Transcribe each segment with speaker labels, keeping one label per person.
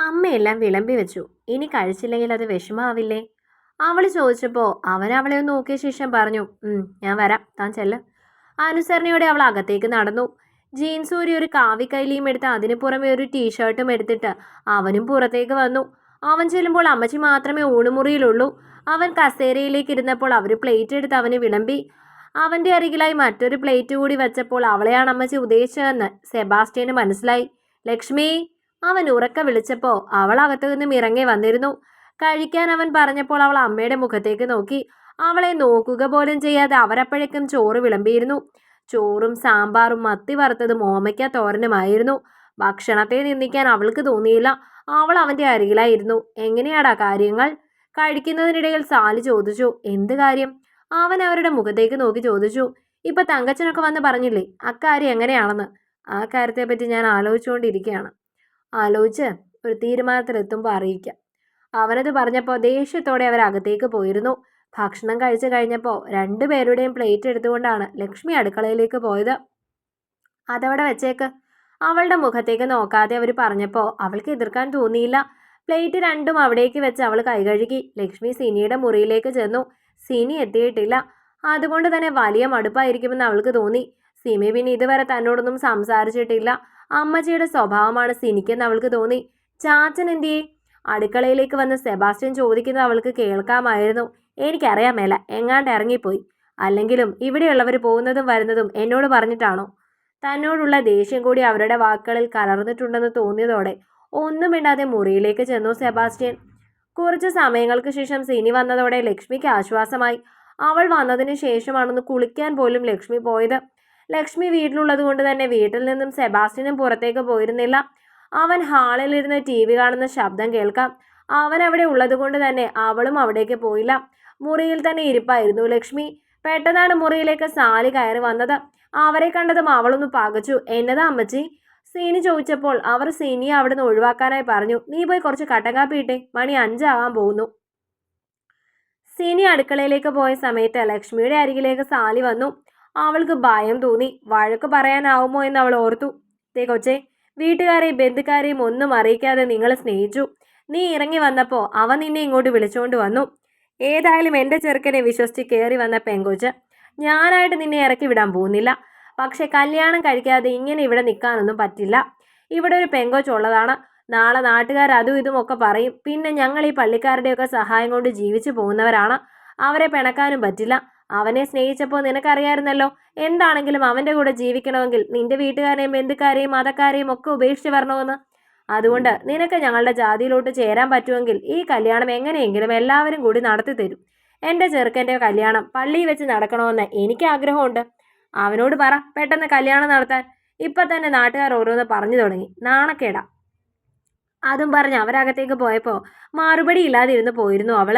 Speaker 1: അമ്മയെല്ലാം വിളമ്പി വെച്ചു. ഇനി കഴിച്ചില്ലെങ്കിൽ അത് വിഷമാവില്ലേ? അവൾ ചോദിച്ചപ്പോൾ അവൻ അവളെ ഒന്ന് നോക്കിയ ശേഷം പറഞ്ഞു ഞാൻ വരാം. താൻ ചെല്ല്. അനുസരണയോടെ അവൾ അകത്തേക്ക് നടന്നു. ജീൻസ് ഊരി ഒരു കാവിക്കൈലിയും എടുത്ത് അതിന് പുറമെ ഒരു ടീഷർട്ടും എടുത്തിട്ട് അവനും പുറത്തേക്ക് വന്നു. അവൻ ചെല്ലുമ്പോൾ അമ്മച്ചി മാത്രമേ ഊണുമുറിയിലുള്ളൂ. അവൻ കസേരയിലേക്ക് ഇരുന്നപ്പോൾ അവർ പ്ലേറ്റ് എടുത്ത് അവന് വിളമ്പി. അവന്റെ അരികിലായി മറ്റൊരു പ്ലേറ്റ് കൂടി വെച്ചപ്പോൾ അവളെയാണ് അമ്മച്ചി ഉദ്ദേശിച്ചതെന്ന് സെബാസ്റ്റ്യന് മനസ്സിലായി. ലക്ഷ്മി അവൻ ഉറക്ക വിളിച്ചപ്പോൾ അവൾ അകത്തു നിന്നും ഇറങ്ങി വന്നിരുന്നു. കഴിക്കാൻ അവൻ പറഞ്ഞപ്പോൾ അവൾ അമ്മയുടെ മുഖത്തേക്ക് നോക്കി. അവളെ നോക്കുക പോലും ചെയ്യാതെ അവരപ്പോഴേക്കും ചോറ് വിളമ്പിയിരുന്നു. ചോറും സാമ്പാറും മത്തി വറുത്തതും ഓമയ്ക്ക തോരനുമായിരുന്നു. ഭക്ഷണത്തെ നിന്ദിക്കാൻ അവൾക്ക് തോന്നിയില്ല. അവൾ അവന്റെ അരികിലായിരുന്നു. എങ്ങനെയാടാ കാര്യങ്ങൾ? കഴിക്കുന്നതിനിടയിൽ സാലി ചോദിച്ചു. എന്ത് കാര്യം? അവൻ അവരുടെ മുഖത്തേക്ക് നോക്കി ചോദിച്ചു. ഇപ്പൊ തങ്കച്ചനൊക്കെ വന്ന് പറഞ്ഞില്ലേ? അക്കാര്യം എങ്ങനെയാണെന്ന്? ആ കാര്യത്തെപ്പറ്റി ഞാൻ ആലോചിച്ചുകൊണ്ടിരിക്കുകയാണ്. ആലോചിച്ച് ഒരു തീരുമാനത്തിലെത്തുമ്പോൾ അറിയിക്കാം. അവനത് പറഞ്ഞപ്പോൾ ദേഷ്യത്തോടെ അവർ അകത്തേക്ക് പോയിരുന്നു. ഭക്ഷണം കഴിച്ചു കഴിഞ്ഞപ്പോൾ രണ്ടുപേരുടെയും പ്ലേറ്റ് എടുത്തുകൊണ്ടാണ് ലക്ഷ്മി അടുക്കളയിലേക്ക് പോയത്. അതവിടെ വെച്ചേക്ക്. അവളുടെ മുഖത്തേക്ക് നോക്കാതെ അവർ പറഞ്ഞപ്പോൾ അവൾക്ക് എതിർക്കാൻ തോന്നിയില്ല. പ്ലേറ്റ് രണ്ടും അവിടേക്ക് വെച്ച് അവൾ കൈകഴുകി ലക്ഷ്മി സിനിയുടെ മുറിയിലേക്ക് ചെന്നു. സിനി എത്തിയിട്ടില്ല. അതുകൊണ്ട് തന്നെ വലിയ മടുപ്പായിരിക്കുമെന്ന് അവൾക്ക് തോന്നി. സിമി പിന്നെ ഇതുവരെ തന്നോടൊന്നും സംസാരിച്ചിട്ടില്ല. അമ്മച്ചിയുടെ സ്വഭാവമാണ് സിനിക്കെന്ന് അവൾക്ക് തോന്നി. ചാച്ചൻ എന്തി അടുക്കളയിലേക്ക് വന്ന് സെബാസ്റ്റ്യൻ ചോദിക്കുന്നത് അവൾക്ക് കേൾക്കാമായിരുന്നു. എനിക്കറിയാൻ മേല എങ്ങാണ്ട് ഇറങ്ങിപ്പോയി. അല്ലെങ്കിലും ഇവിടെയുള്ളവർ പോകുന്നതും വരുന്നതും എന്നോട് പറഞ്ഞിട്ടാണോ? തന്നോടുള്ള ദേഷ്യം കൂടി അവരുടെ വാക്കുകളിൽ കലർന്നിട്ടുണ്ടെന്ന് തോന്നിയതോടെ ഒന്നും മിണ്ടാതെ മുറിയിലേക്ക് ചെന്നു സെബാസ്റ്റ്യൻ. കുറച്ച് സമയങ്ങൾക്ക് ശേഷം സിനി വന്നതോടെ ലക്ഷ്മിക്ക് ആശ്വാസമായി. അവൾ വന്നതിന് ശേഷമാണെന്ന് കുളിക്കാൻ പോലും ലക്ഷ്മി പോയത് ലക്ഷ്മി വീട്ടിലുള്ളത് കൊണ്ട് തന്നെ വീട്ടിൽ നിന്നും സെബാസ്റ്റ്യനും പുറത്തേക്ക് പോയിരുന്നില്ല. അവൻ ഹാളിലിരുന്ന് ടി വി കാണുന്ന ശബ്ദം കേൾക്കാം. അവൻ അവിടെ ഉള്ളത് കൊണ്ട് തന്നെ അവളും അവിടേക്ക് പോയില്ല. മുറിയിൽ തന്നെ ഇരിപ്പായിരുന്നു ലക്ഷ്മി. പെട്ടെന്നാണ് മുറിയിലേക്ക് സാലി കയറി വന്നത്. അവരെ കണ്ടതും അവളൊന്ന് പകച്ചു. എന്നതാ അമ്മച്ചി? സീനി ചോദിച്ചപ്പോൾ അവർ സീനിയെ അവിടുന്ന് ഒഴിവാക്കാനായി പറഞ്ഞു. നീ പോയി കുറച്ച് കട്ടൻ കാപ്പി ഇട്ടേ. മണി അഞ്ചാവാൻ പോകുന്നു. സീനി അടുക്കളയിലേക്ക് പോയ സമയത്ത് ലക്ഷ്മിയുടെ അരികിലേക്ക് സാലി വന്നു. അവൾക്ക് ഭയം തോന്നി. വഴക്ക് പറയാനാവുമോ എന്ന് അവൾ ഓർത്തു. തേ കൊച്ചേ വീട്ടുകാരെയും ബന്ധുക്കാരെയും ഒന്നും അറിയിക്കാതെ നിങ്ങളെ സ്നേഹിച്ചു. നീ ഇറങ്ങി വന്നപ്പോൾ അവൻ നിന്നെ ഇങ്ങോട്ട് വിളിച്ചുകൊണ്ട് വന്നു. ഏതായാലും എന്റെ ചെറുക്കനെ വിശ്വസിച്ച് കയറി വന്ന പെങ്കൊച്ച് ഞാനായിട്ട് നിന്നെ ഇറക്കി വിടാൻ പോകുന്നില്ല. പക്ഷെ കല്യാണം കഴിക്കാതെ ഇങ്ങനെ ഇവിടെ നിൽക്കാനൊന്നും പറ്റില്ല. ഇവിടെ ഒരു പെങ്കോച്ച് ഉള്ളതാണ്. നാളെ നാട്ടുകാർ അതും ഇതും ഒക്കെ പറയും. പിന്നെ ഞങ്ങൾ ഈ പള്ളിക്കാരുടെയൊക്കെ സഹായം കൊണ്ട് ജീവിച്ചു പോകുന്നവരാണ്. അവരെ പിണക്കാനും പറ്റില്ല. അവനെ സ്നേഹിച്ചപ്പോൾ നിനക്കറിയായിരുന്നല്ലോ എന്താണെങ്കിലും അവന്റെ കൂടെ ജീവിക്കണമെങ്കിൽ നിന്റെ വീട്ടുകാരെയും ബന്ധുക്കാരെയും മതക്കാരെയും ഒക്കെ ഉപേക്ഷിച്ച് വരണമെന്ന്. അതുകൊണ്ട് നിനക്ക് ഞങ്ങളുടെ ജാതിയിലോട്ട് ചേരാൻ പറ്റുമെങ്കിൽ ഈ കല്യാണം എങ്ങനെയെങ്കിലും എല്ലാവരും കൂടി നടത്തി തരും. എന്റെ ചെറുക്കന്റെ കല്യാണം പള്ളിയിൽ വെച്ച് നടക്കണമെന്ന് എനിക്ക് ആഗ്രഹമുണ്ട്. അവനോട് പറ പെട്ടെന്ന് കല്യാണം നടത്താൻ. ഇപ്പം തന്നെ നാട്ടുകാർ ഓരോന്ന് പറഞ്ഞു തുടങ്ങി. നാണക്കേടാ. അതും പറഞ്ഞ് അവരകത്തേക്ക് പോയപ്പോൾ മറുപടി ഇല്ലാതിരുന്ന് പോയിരുന്നു അവൾ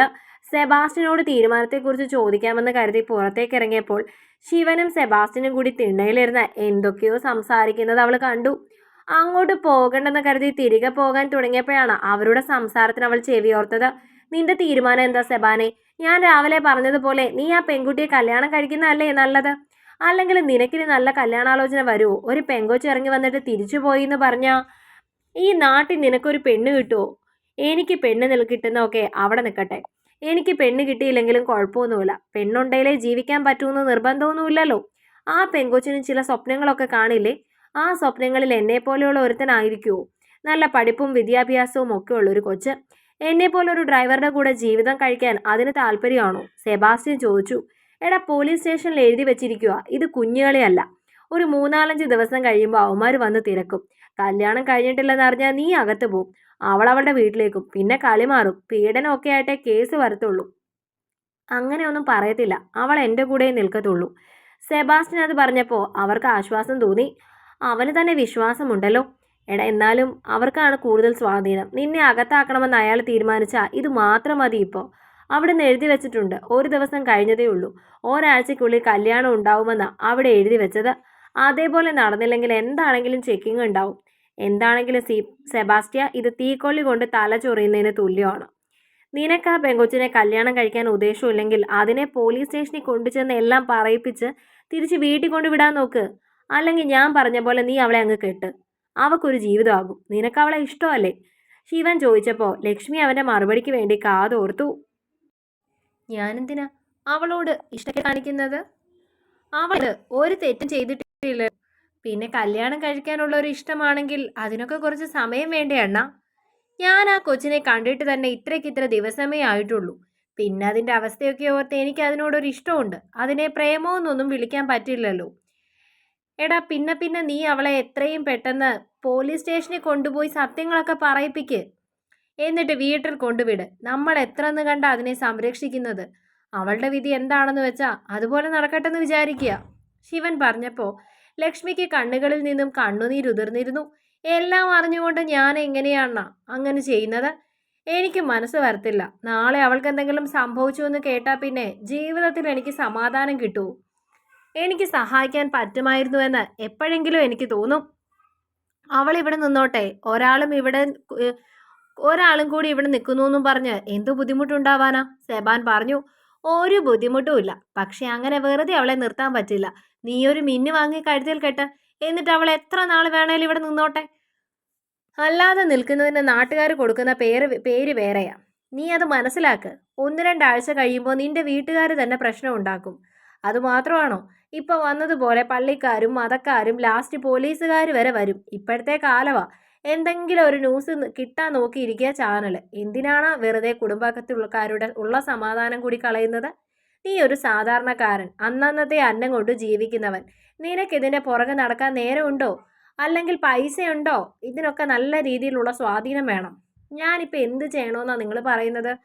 Speaker 1: സെബാസ്റ്റിനോട് തീരുമാനത്തെക്കുറിച്ച് ചോദിക്കാമെന്ന് കരുതി പുറത്തേക്ക് ഇറങ്ങിയപ്പോൾ ശിവനും സെബാസ്റ്റിനും കൂടി തിണ്ണയിലിരുന്ന എന്തൊക്കെയോ സംസാരിക്കുന്നത് അവൾ കണ്ടു. അങ്ങോട്ട് പോകണ്ടെന്ന് കരുതി തിരികെ പോകാൻ തുടങ്ങിയപ്പോഴാണ് അവരുടെ സംസാരത്തിന് അവൾ ചെവിയോർത്തത് നിന്റെ തീരുമാനം എന്താ സെബാനെ? ഞാൻ രാവിലെ പറഞ്ഞതുപോലെ നീ ആ പെൺകുട്ടിയെ കല്യാണം കഴിക്കുന്നതല്ലേ നല്ലത്? അല്ലെങ്കിൽ നിനക്കിന് നല്ല കല്യാണാലോചന വരുമോ ഒരു പെങ്കൊച്ച് ഇറങ്ങി വന്നിട്ട് തിരിച്ചു പോയി എന്ന് പറഞ്ഞാൽ ഈ നാട്ടിൽ നിനക്കൊരു പെണ്ണ് കിട്ടുമോ എനിക്ക് പെണ്ണ് കിട്ടുന്നതൊക്കെ അവിടെ നിൽക്കട്ടെ. എനിക്ക് പെണ്ണ് കിട്ടിയില്ലെങ്കിലും കുഴപ്പമൊന്നുമില്ല. പെണ്ണുണ്ടെങ്കിലേ ജീവിക്കാൻ പറ്റുമെന്ന് നിർബന്ധമൊന്നുമില്ലല്ലോ. ആ പെങ്കൊച്ചിന് ചില സ്വപ്നങ്ങളൊക്കെ കാണില്ലേ? ആ സ്വപ്നങ്ങളിൽ എന്നെ പോലെയുള്ള ഒരുത്തനായിരിക്കുമോ നല്ല പഠിപ്പും വിദ്യാഭ്യാസവും ഒക്കെ ഉള്ളൊരു കൊച്ച്. എന്നെ പോലൊരു ഡ്രൈവറുടെ കൂടെ ജീവിതം കഴിക്കാൻ അതിന് താല്പര്യമാണോ? സെബാസ്റ്റ്യൻ ചോദിച്ചു. എടാ പോലീസ് സ്റ്റേഷനിൽ എഴുതി വെച്ചിരിക്കുക ഇത് കുഞ്ഞുകളിയല്ല. ഒരു മൂന്നാലഞ്ച് ദിവസം കഴിയുമ്പോൾ അവന്മാർ വന്ന് തിരക്കും. കല്യാണം കഴിഞ്ഞിട്ടില്ലെന്ന് അറിഞ്ഞാൽ നീ അകത്ത് പോവും. അവൾ അവളുടെ വീട്ടിലേക്കും. പിന്നെ കളി മാറും. പീഡനമൊക്കെ ആയിട്ടേ കേസ് വരത്തുള്ളൂ. അങ്ങനെയൊന്നും പറയത്തില്ല. അവൾ എന്റെ കൂടെ നിൽക്കത്തുള്ളൂ. സെബാസ്റ്റ്യൻ അത് പറഞ്ഞപ്പോൾ അവർക്ക് ആശ്വാസം തോന്നി. അവന് തന്നെ വിശ്വാസമുണ്ടല്ലോ. എടാ എന്നാലും അവർക്കാണ് കൂടുതൽ സ്വാധീനം. നിന്നെ അകത്താക്കണമെന്ന് അയാൾ തീരുമാനിച്ചാൽ ഇത് മാത്രം മതി ഇപ്പോൾ അവിടെ നിന്ന് എഴുതി വെച്ചിട്ടുണ്ട്. ഒരു ദിവസം കഴിഞ്ഞതേ ഉള്ളൂ. ഒരാഴ്ചക്കുള്ളിൽ കല്യാണം ഉണ്ടാവുമെന്നാണ് അവിടെ എഴുതി വെച്ചത്. അതേപോലെ നടന്നില്ലെങ്കിൽ എന്താണെങ്കിലും ചെക്കിംഗ് ഉണ്ടാവും. എന്താണെങ്കിലും സി സെബാസ്റ്റ്യ ഇത് തീക്കൊള്ളി കൊണ്ട് തല ചൊറിയുന്നതിന് തുല്യമാണ്. നിനക്ക് ആ പെങ്കൊച്ചിനെ കല്യാണം കഴിക്കാൻ ഉദ്ദേശമില്ലെങ്കിൽ അതിനെ പോലീസ് സ്റ്റേഷനിൽ കൊണ്ടുചെന്ന് എല്ലാം പറയിപ്പിച്ച് തിരിച്ച് വീട്ടിൽ കൊണ്ടുവിടാൻ നോക്ക്. അല്ലെങ്കിൽ ഞാൻ പറഞ്ഞ പോലെ നീ അവളെ അങ്ങ് കെട്ട്. അവക്കൊരു ജീവിതമാകും. നിനക്ക് അവളെ ഇഷ്ടമല്ലേ? ശിവൻ ചോദിച്ചപ്പോൾ ലക്ഷ്മി അവന്റെ മറുപടിക്ക് വേണ്ടി കാതോർത്തു. ഞാനെന്തിനാ അവളോട് ഇഷ്ടം കാണിക്കുന്നത് അവൾ ഒരു തെറ്റും ചെയ്തിട്ടില്ല പിന്നെ കല്യാണം കഴിക്കാനുള്ള ഒരു ഇഷ്ടമാണെങ്കിൽ അതിനൊക്കെ കുറച്ച് സമയം വേണ്ടേ അണ്ണ? ഞാൻ ആ കൊച്ചിനെ കണ്ടിട്ട് തന്നെ ഇത്രയ്ക്ക് ഇത്ര ദിവസമേ ആയിട്ടുള്ളൂ. പിന്നെ അതിന്റെ അവസ്ഥയൊക്കെ ഓർത്ത് എനിക്ക് അതിനോടൊരു ഇഷ്ടമുണ്ട്. അതിനെ പ്രേമമെന്നൊന്നും വിളിക്കാൻ പറ്റില്ലല്ലോ. എടാ പിന്നെ പിന്നെ നീ അവളെ എത്രയും പെട്ടെന്ന് പോലീസ് സ്റ്റേഷനിൽ കൊണ്ടുപോയി സത്യങ്ങളൊക്കെ പറയിപ്പിക്ക്. എന്നിട്ട് വീട്ടിൽ കൊണ്ടുവിട്. നമ്മൾ എത്ര എന്ന് കണ്ട അതിനെ സംരക്ഷിക്കുന്നത്? അവളുടെ വിധി എന്താണെന്ന് വെച്ചാൽ അതുപോലെ നടക്കട്ടെന്ന് വിചാരിക്കുക. ശിവൻ പറഞ്ഞപ്പോൾ ലക്ഷ്മിക്ക് കണ്ണുകളിൽ നിന്നും കണ്ണുനീരുതിർന്നിരുന്നു എല്ലാം അറിഞ്ഞുകൊണ്ട് ഞാൻ എങ്ങനെയാണ് അങ്ങനെ ചെയ്യുന്നത്? എനിക്ക് മനസ്സ് വരത്തില്ല. നാളെ അവൾക്ക് എന്തെങ്കിലും സംഭവിച്ചു എന്ന് കേട്ടാൽ പിന്നെ ജീവിതത്തിൽ എനിക്ക് സമാധാനം കിട്ടൂ. എനിക്ക് സഹായിക്കാൻ പറ്റുമായിരുന്നു എന്ന് എപ്പോഴെങ്കിലും എനിക്ക് തോന്നും. അവൾ ഇവിടെ നിന്നോട്ടെ. ഒരാളും ഇവിടെ ഒരാളും കൂടി ഇവിടെ നിൽക്കുന്നു എന്നും പറഞ്ഞ് എന്ത് ബുദ്ധിമുട്ടുണ്ടാവാനാ? സെബാൻ പറഞ്ഞു. ഒരു ബുദ്ധിമുട്ടും ഇല്ല. പക്ഷെ അങ്ങനെ വെറുതെ അവളെ നിർത്താൻ പറ്റില്ല. നീ ഒരു മിന്നു വാങ്ങി കഴുത്തിൽ കെട്ട്. എന്നിട്ട് അവൾ എത്ര നാൾ വേണേലും ഇവിടെ നിന്നോട്ടെ? അല്ലാതെ നിൽക്കുന്നതിന് നാട്ടുകാർ കൊടുക്കുന്ന പേര് പേര് വേറെയാ. നീ അത് മനസ്സിലാക്ക്. ഒന്ന് രണ്ടാഴ്ച കഴിയുമ്പോൾ നിന്റെ വീട്ടുകാർ തന്നെ പ്രശ്നം ഉണ്ടാക്കും. അതുമാത്രമാണോ ഇപ്പോൾ വന്നതുപോലെ പള്ളിക്കാരും മതക്കാരും ലാസ്റ്റ് പോലീസുകാർ വരെ വരും. ഇപ്പോഴത്തെ കാലവാ. എന്തെങ്കിലും ഒരു ന്യൂസ് കിട്ടാൻ നോക്കിയിരിക്കുക ചാനൽ എന്തിനാണ് വെറുതെ കുടുംബത്തിലുള്ളക്കാരുടെ ഉള്ള സമാധാനം കൂടി കളയുന്നത്? നീ ഒരു സാധാരണക്കാരൻ അന്നന്നത്തെ അന്നം കൊണ്ട് ജീവിക്കുന്നവൻ. നിനക്കിതിന്റെ പുറകെ നടക്കാൻ നേരമുണ്ടോ? അല്ലെങ്കിൽ പൈസയുണ്ടോ? ഇതിനൊക്കെ നല്ല രീതിയിലുള്ള സ്വാധീനം വേണം. ഞാനിപ്പോൾ എന്ത് ചെയ്യണമെന്നാണ് നിങ്ങൾ പറയുന്നത്?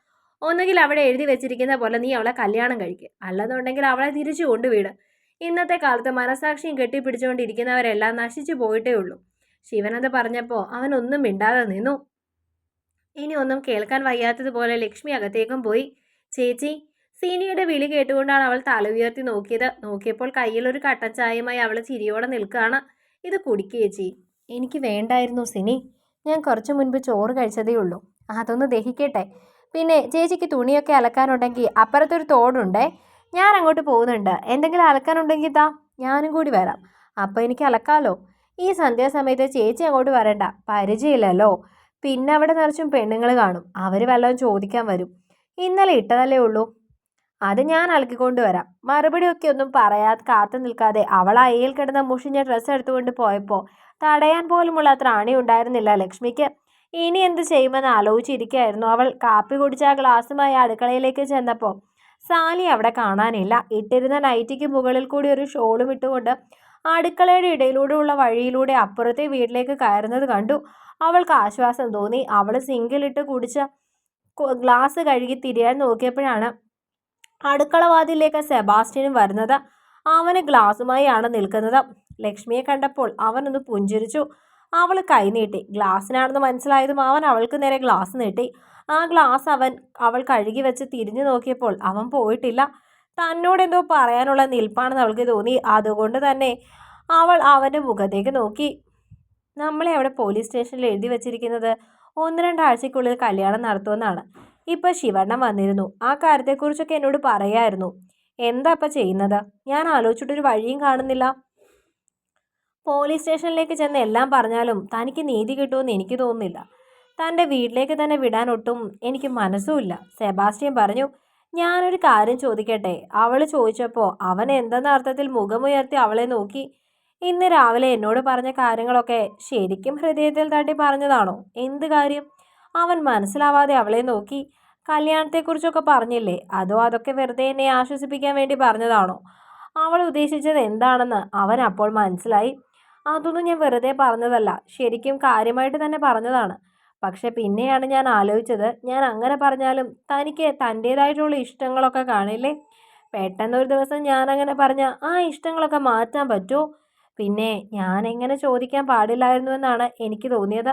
Speaker 1: ഒന്നുകിൽ അവിടെ എഴുതി വെച്ചിരിക്കുന്ന പോലെ നീ അവളെ കല്യാണം കഴിക്കുക അല്ലെന്നുണ്ടെങ്കിൽ അവളെ തിരിച്ചു കൊണ്ടുവിട്. ഇന്നത്തെ കാലത്ത് മനസാക്ഷിയും കെട്ടിപ്പിടിച്ചുകൊണ്ടിരിക്കുന്നവരെല്ലാം നശിച്ചു പോയിട്ടേ ഉള്ളൂ. ശിവനത് പറഞ്ഞപ്പോൾ അവനൊന്നും മിണ്ടാതെ നിന്നു. ഇനി ഒന്നും കേൾക്കാൻ വയ്യാത്തതുപോലെ ലക്ഷ്മി അകത്തേക്കും പോയി. ചേച്ചി സീനിയുടെ വിളി കേട്ടുകൊണ്ടാണ് അവൾ തല ഉയർത്തി നോക്കിയത്. നോക്കിയപ്പോൾ കയ്യിൽ ഒരു കട്ടൻ ചായയുമായി അവൾ ചിരിയോടെ നിൽക്കുകയാണ്. ഇത് കുടിക്കുക ചേച്ചി എനിക്ക് വേണ്ടായിരുന്നു സിനി. ഞാൻ കുറച്ചു മുൻപ് ചോറ് കഴിച്ചതേ ഉള്ളൂ. അതൊന്ന് ദഹിക്കട്ടെ. പിന്നെ ചേച്ചിക്ക് തുണിയൊക്കെ അലക്കാനുണ്ടെങ്കിൽ അപ്പുറത്തൊരു തോടുണ്ടേ. ഞാൻ അങ്ങോട്ട് പോകുന്നുണ്ട്. എന്തെങ്കിലും അലക്കാനുണ്ടെങ്കിൽ താ ഞാനും കൂടി വരാം. അപ്പോൾ എനിക്ക് അലക്കാലോ. ഈ സന്ധ്യാസമയത്ത് ചേച്ചി അങ്ങോട്ട് വരണ്ട. പരിചയമില്ലല്ലോ. പിന്നെ അവിടെ നിറച്ചും പെണ്ണുങ്ങൾ കാണും. അവർ വല്ലതും ചോദിക്കാൻ വരും. ഇന്നലെ ഇട്ടതല്ലേ ഉള്ളൂ. അത് ഞാൻ അലക്കിക്കൊണ്ട് വരാം. മറുപടി ഒക്കെ ഒന്നും പറയാതെ കാത്തു നിൽക്കാതെ അവൾ അയ്യിൽ കിടന്ന മുഷിഞ്ഞ ഡ്രസ്സ് എടുത്തുകൊണ്ട് പോയപ്പോൾ തടയാൻ പോലുമുള്ള ത്രാണി ഉണ്ടായിരുന്നില്ല ലക്ഷ്മിക്ക്. ഇനി എന്ത് ചെയ്യുമെന്ന് ആലോചിച്ചിരിക്കുകയായിരുന്നു അവൾ. കാപ്പി കുടിച്ച ആ ഗ്ലാസ്സുമായി അടുക്കളയിലേക്ക് ചെന്നപ്പോൾ സാലി അവിടെ കാണാനില്ല. ഇട്ടിരുന്ന നൈറ്റിക്ക് മുകളിൽ കൂടി ഒരു ഷോളും ഇട്ടുകൊണ്ട് അടുക്കളയുടെ ഇടയിലൂടെയുള്ള വഴിയിലൂടെ അപ്പുറത്തെ വീട്ടിലേക്ക് കയറുന്നത് കണ്ടു. അവൾക്ക് ആശ്വാസം തോന്നി. അവൾ സിങ്കിലിട്ട് കുടിച്ച ഗ്ലാസ് കഴുകി തിരിയാൻ നോക്കിയപ്പോഴാണ് അടുക്കള വാതിലേക്ക് സെബാസ്റ്റ്യനും വരുന്നത്. അവന് ഗ്ലാസുമായാണ് നിൽക്കുന്നത്. ലക്ഷ്മിയെ കണ്ടപ്പോൾ അവനൊന്ന് പുഞ്ചിരിച്ചു. അവൾ കൈനീട്ടി ഗ്ലാസ്സിനാണെന്ന് മനസ്സിലായതും അവൻ അവൾക്ക് നേരെ ഗ്ലാസ് നീട്ടി. ആ ഗ്ലാസ് അവൻ അവൾ കഴുകി വെച്ച് തിരിഞ്ഞു നോക്കിയപ്പോൾ അവൻ പോയിട്ടില്ല. തന്നോട് എന്തോ പറയാനുള്ള നിൽപ്പാണെന്ന് അവൾക്ക് തോന്നി. അതുകൊണ്ട് തന്നെ അവൾ അവന്റെ മുഖത്തേക്ക് നോക്കി. നമ്മളെ അവിടെ പോലീസ് സ്റ്റേഷനിൽ എഴുതി വെച്ചിരിക്കുന്നത് ഒന്ന് രണ്ടാഴ്ചക്കുള്ളിൽ കല്യാണം നടത്തുമെന്നാണ്. ഇപ്പം ശിവണ്ണം വന്നിരുന്നു. ആ കാര്യത്തെക്കുറിച്ചൊക്കെ എന്നോട് പറയായിരുന്നു. എന്താ ഇപ്പം ചെയ്യുന്നത്? ഞാൻ ആലോചിച്ചിട്ടൊരു വഴിയും കാണുന്നില്ല. പോലീസ് സ്റ്റേഷനിലേക്ക് ചെന്ന് എല്ലാം പറഞ്ഞാലും തനിക്ക് നീതി കിട്ടുമെന്ന് എനിക്ക് തോന്നുന്നില്ല. തന്റെ വീട്ടിലേക്ക് തന്നെ വിടാൻ ഒട്ടും എനിക്ക് മനസ്സുമില്ല സെബാസ്റ്റ്യൻ പറഞ്ഞു ഞാനൊരു കാര്യം ചോദിക്കട്ടെ? അവൾ ചോദിച്ചപ്പോൾ അവൻ എന്തെന്ന അർത്ഥത്തിൽ മുഖമുയർത്തി അവളെ നോക്കി. ഇന്ന് രാവിലെ എന്നോട് പറഞ്ഞ കാര്യങ്ങളൊക്കെ ശരിക്കും ഹൃദയത്തിൽ തട്ടി പറഞ്ഞതാണോ? എന്ത് കാര്യം? അവൻ മനസ്സിലാവാതെ അവളെ നോക്കി. കല്യാണത്തെക്കുറിച്ചൊക്കെ പറഞ്ഞില്ലേ? അതോ അതൊക്കെ വെറുതെ എന്നെ ആശ്വസിപ്പിക്കാൻ വേണ്ടി പറഞ്ഞതാണോ? അവൾ ഉദ്ദേശിച്ചത് എന്താണെന്ന് അവൻ അപ്പോൾ മനസ്സിലായി. അതൊന്നും ഞാൻ വെറുതെ പറഞ്ഞതല്ല. ശരിക്കും കാര്യമായിട്ട് തന്നെ പറഞ്ഞതാണ്. പക്ഷെ പിന്നെയാണ് ഞാൻ ആലോചിച്ചത്. ഞാൻ അങ്ങനെ പറഞ്ഞാലും തനിക്ക് തന്റേതായിട്ടുള്ള ഇഷ്ടങ്ങളൊക്കെ കാണില്ലേ? പെട്ടെന്നൊരു ദിവസം ഞാൻ അങ്ങനെ പറഞ്ഞ ആ ഇഷ്ടങ്ങളൊക്കെ മാറ്റാൻ പറ്റുമോ പിന്നെ ഞാൻ എങ്ങനെ ചോദിക്കാൻ പാടില്ലായിരുന്നു എന്നാണ് എനിക്ക് തോന്നിയത്.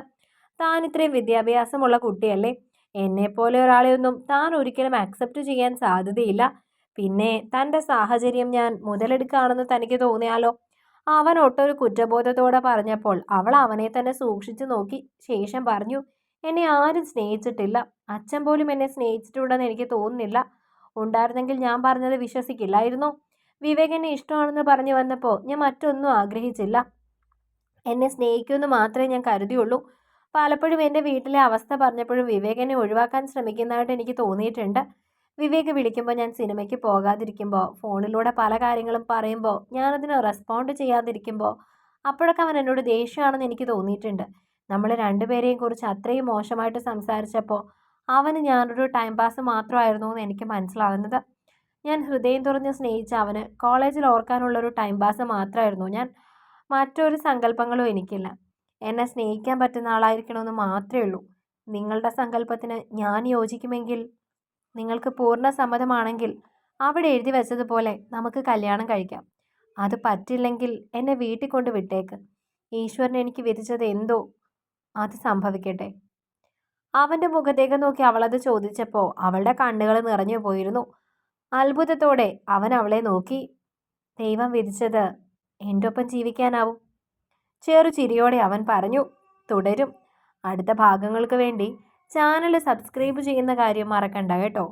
Speaker 1: താൻ ഇത്രയും വിദ്യാഭ്യാസമുള്ള കുട്ടിയല്ലേ? എന്നെപ്പോലെ ഒരാളെയൊന്നും താൻ ഒരിക്കലും അക്സെപ്റ്റ് ചെയ്യാൻ സാധ്യതയില്ല. പിന്നെ തന്റെ സാഹചര്യം ഞാൻ മുതലെടുക്കുകയാണെന്ന് തനിക്ക് തോന്നിയാലോ? അവൻ ഒട്ടൊരു കുറ്റബോധത്തോടെ പറഞ്ഞപ്പോൾ അവൾ അവനെ തന്നെ സൂക്ഷിച്ചു നോക്കി. ശേഷം പറഞ്ഞു എന്നെ ആരും സ്നേഹിച്ചിട്ടില്ല. അച്ഛൻ പോലും എന്നെ സ്നേഹിച്ചിട്ടുണ്ടെന്ന് എനിക്ക് തോന്നുന്നില്ല. ഉണ്ടായിരുന്നെങ്കിൽ ഞാൻ പറഞ്ഞത് വിശ്വസിക്കില്ലായിരുന്നു. വിവേകനെ ഇഷ്ടമാണെന്ന് പറഞ്ഞു വന്നപ്പോൾ ഞാൻ മറ്റൊന്നും ആഗ്രഹിച്ചില്ല. എന്നെ സ്നേഹിക്കുമെന്ന് മാത്രമേ ഞാൻ കരുതിയുള്ളൂ. പലപ്പോഴും എന്റെ വീട്ടിലെ അവസ്ഥ പറഞ്ഞപ്പോഴും വിവേകനെ ഒഴിവാക്കാൻ ശ്രമിക്കുന്നതായിട്ട് എനിക്ക് തോന്നിയിട്ടുണ്ട്. വിവേക് വിളിക്കുമ്പോൾ ഞാൻ സിനിമയ്ക്ക് പോകാതിരിക്കുമ്പോൾ ഫോണിലൂടെ പല കാര്യങ്ങളും പറയുമ്പോൾ ഞാനതിന് റെസ്പോണ്ട് ചെയ്യാതിരിക്കുമ്പോൾ അപ്പോഴൊക്കെ അവൻ എന്നോട് ദേഷ്യമാണെന്ന് എനിക്ക് തോന്നിയിട്ടുണ്ട്. നമ്മൾ രണ്ടുപേരെയും കുറിച്ച് അത്രയും മോശമായിട്ട് സംസാരിച്ചപ്പോൾ അവന് ഞാനൊരു ടൈം പാസ് മാത്രമായിരുന്നു എന്ന് എനിക്ക് മനസ്സിലാവുന്നത്. ഞാൻ ഹൃദയം തുറന്ന് സ്നേഹിച്ച അവന് കോളേജിൽ ഓർക്കാനുള്ളൊരു ടൈം പാസ് മാത്രമായിരുന്നു. ഞാൻ മറ്റൊരു സങ്കല്പങ്ങളും എനിക്കില്ല. എന്നെ സ്നേഹിക്കാൻ പറ്റുന്ന ആളായിരിക്കണമെന്ന് മാത്രമേ ഉള്ളൂ. നിങ്ങളുടെ സങ്കല്പത്തിന് ഞാൻ യോജിക്കുമെങ്കിൽ നിങ്ങൾക്ക് പൂർണ സമ്മതമാണെങ്കിൽ അവിടെ എഴുതി വെച്ചതുപോലെ നമുക്ക് കല്യാണം കഴിക്കാം. അത് പറ്റില്ലെങ്കിൽ എന്നെ വീട്ടിൽ കൊണ്ട് വിട്ടേക്ക്. ഈശ്വരൻ എനിക്ക് വിധിച്ചത് എന്തോ അത് സംഭവിക്കട്ടെ. അവന്റെ മുഖത്തേക്ക് നോക്കി അവളത് ചോദിച്ചപ്പോൾ അവളുടെ കണ്ണുകൾ നിറഞ്ഞു പോയിരുന്നു. അത്ഭുതത്തോടെ അവൻ അവളെ നോക്കി. ദൈവം വിധിച്ചത് എന്റെ ഒപ്പം ജീവിക്കാനാവും. ചെറു ചിരിയോടെ അവൻ പറഞ്ഞു തുടരും. അടുത്ത ഭാഗങ്ങൾക്ക് വേണ്ടി ചാനൽ സബ്സ്ക്രൈബ് ചെയ്യുന്ന കാര്യം മറക്കണ്ട കേട്ടോ.